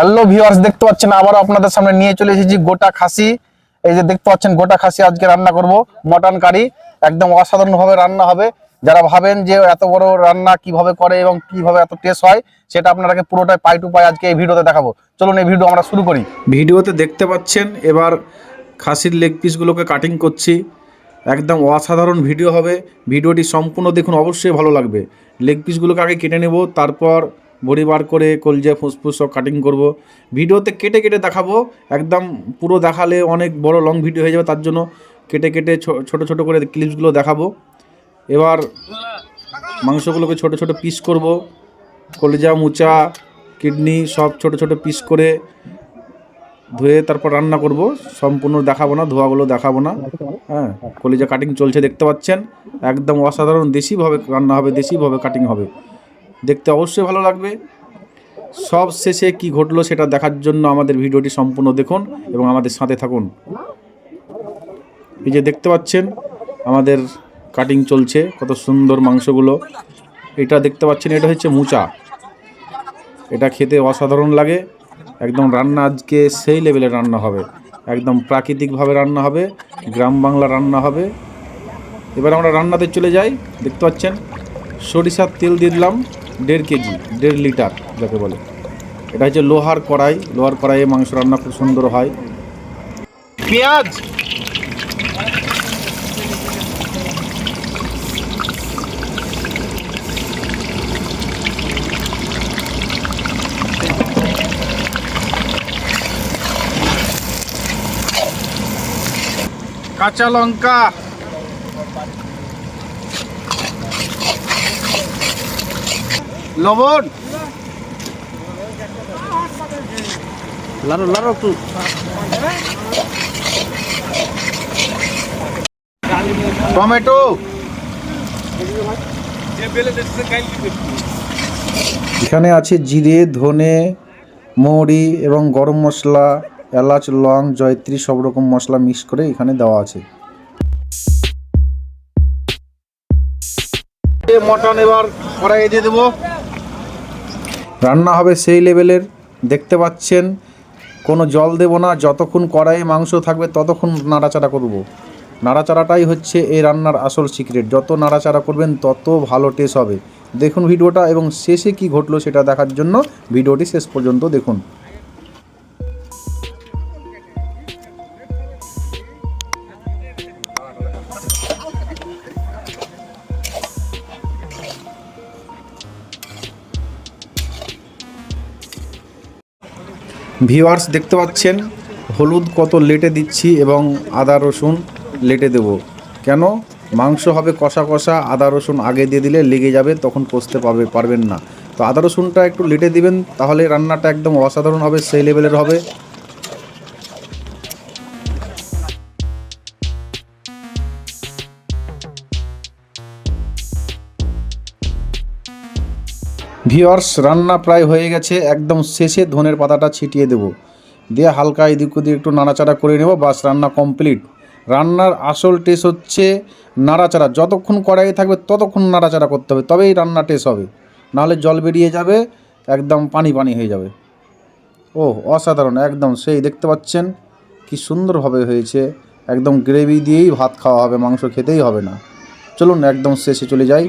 Hello viewers দেখতে পাচ্ছেন, আবারও আপনাদের সামনে নিয়ে চলে এসেছি গোটা খাসি। এই যে দেখতে পাচ্ছেন, গোটা খাসি আজকে রান্না করব, মটন কারি। একদম অসাধারণ ভাবে রান্না হবে। যারা ভাবেন যে এত বড় রান্না কীভাবে করে এবং কীভাবে এত টেস্ট হয়, সেটা আপনারাকে পুরোটাই পাই টু পাই আজকে এই ভিডিওতে দেখাবো। চলুন এই ভিডিও আমরা শুরু করি। ভিডিওতে দেখতে পাচ্ছেন, এবার খাসির লেগ পিসগুলোকে কাটিং করছি। একদম অসাধারণ ভিডিও হবে। ভিডিওটি সম্পূর্ণ দেখুন, অবশ্যই ভালো লাগবে। লেগ পিসগুলোকে আগে কেটে নেব, তারপর বড়ি বার করে, কলজা, ফুসফুস সব কাটিং করব। ভিডিওতে কেটে কেটে দেখাবো। একদম পুরো দেখালে অনেক বড় লং ভিডিও হয়ে যাবে, তার জন্য কেটে কেটে ছোট ছোট করে ক্লিপসগুলো দেখাবো। এবার মাংসগুলোকে ছোট ছোট পিস করব। কলিজা, মুচা, কিডনি সব ছোট ছোট পিস করে ধুয়ে তারপর রান্না করব। সম্পূর্ণ দেখাবো না, ধোয়াগুলো দেখাবো না। হ্যাঁ কলিজা কাটিং চলছে, দেখতে পাচ্ছেন? একদম অসাধারণ দেশিভাবে রান্না হবে, দেশিভাবে কাটিং হবে। দেখতে অবশ্যই ভালো লাগবে। সব শেষে কি ঘটলো সেটা দেখার জন্য আমাদের ভিডিওটি সম্পূর্ণ দেখুন এবং আমাদের সাথে থাকুন। এই যে দেখতে পাচ্ছেন, আমাদের কাটিং চলছে, কত সুন্দর মাংসগুলো। এটা দেখতে পাচ্ছেন, এটা হচ্ছে মুচা। এটা খেতে অসাধারণ লাগে। একদম রান্না আজকে সেই লেভেলে রান্না হবে। একদম প্রাকৃতিকভাবে রান্না হবে, গ্রাম বাংলা রান্না হবে। এবার আমরা রান্নাতে চলে যাই। দেখতে পাচ্ছেন, সরিষার তেল দিয়ে দিলাম। দেড় কেজি, দেড় লিটার যাকে বলে। এটা হচ্ছে লোহার কড়াই, লোহার কড়াইয়ে মাংস রান্না খুব সুন্দর হয়। পেঁয়াজ! কাঁচা লঙ্কা! লবণ? লাড়ো লাড়ো একটু। টমেটো? এখানে আছে জিরে ধনে মৌরি এবং গরম মশলা এলাচ লং জয়ত্রী সব রকম মশলা মিক্স করে এখানে দেওয়া আছে। মটন এবার কড়াইয়ে দিয়ে দেবো। রান্না হবে সেই লেভেলের, দেখতে পাচ্ছেন, কোনো জল দেব না, যতক্ষণ কড়াইয়ে মাংস থাকবে ততক্ষণ নাড়াচাড়া করব। নাড়াচাড়াটাই হচ্ছে এই রান্নার আসল সিক্রেট, যত নাড়াচাড়া করবেন তত ভালো টেস্ট হবে দেখুন ভিডিওটা এবং শেষে কি ঘটলো সেটা দেখার জন্য ভিডিওটি শেষ পর্যন্ত দেখুন ভিউয়ার্স দেখতে পাচ্ছেন, হলুদ কত লেটে দিচ্ছি এবং আদা রসুন লেটে দেব। কেন? মাংস হবে কষা কষা, আদা রসুন আগে দিয়ে দিলে লেগে যাবে, তখন কষতে পারবে পারবেন না। তো আদা রসুনটা একটু লেটে দিবেন, তাহলে রান্নাটা একদম অসাধারণ হবে, সেই লেভেলের হবে। ভিওর্স রান্না প্রায় হয়ে গেছে। একদম শেষে ধনের পাতাটা ছিটিয়ে দেব। দিয়ে হালকা এদিক ওদিক একটু নাড়াচাড়া করে নেব, বাস রান্না কমপ্লিট। রান্নার আসল টেস্ট হচ্ছে নাড়াচাড়া। যতক্ষণ কড়াইয়ে থাকবে ততক্ষণ নাড়াচাড়া করতে হবে, তবেই রান্না টেস্ট হবে। নাহলে জল বেরিয়ে যাবে, একদম পানি পানি হয়ে যাবে। ও অসাধারণ, একদম সেই দেখতে পাচ্ছেন? কি সুন্দরভাবে হয়েছে। একদম গ্রেভি দিয়েই ভাত খাওয়া হবে, মাংস খেতেই হবে না। চলুন একদম শেষে চলে যাই।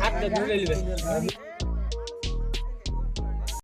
হাত ধরে নিবে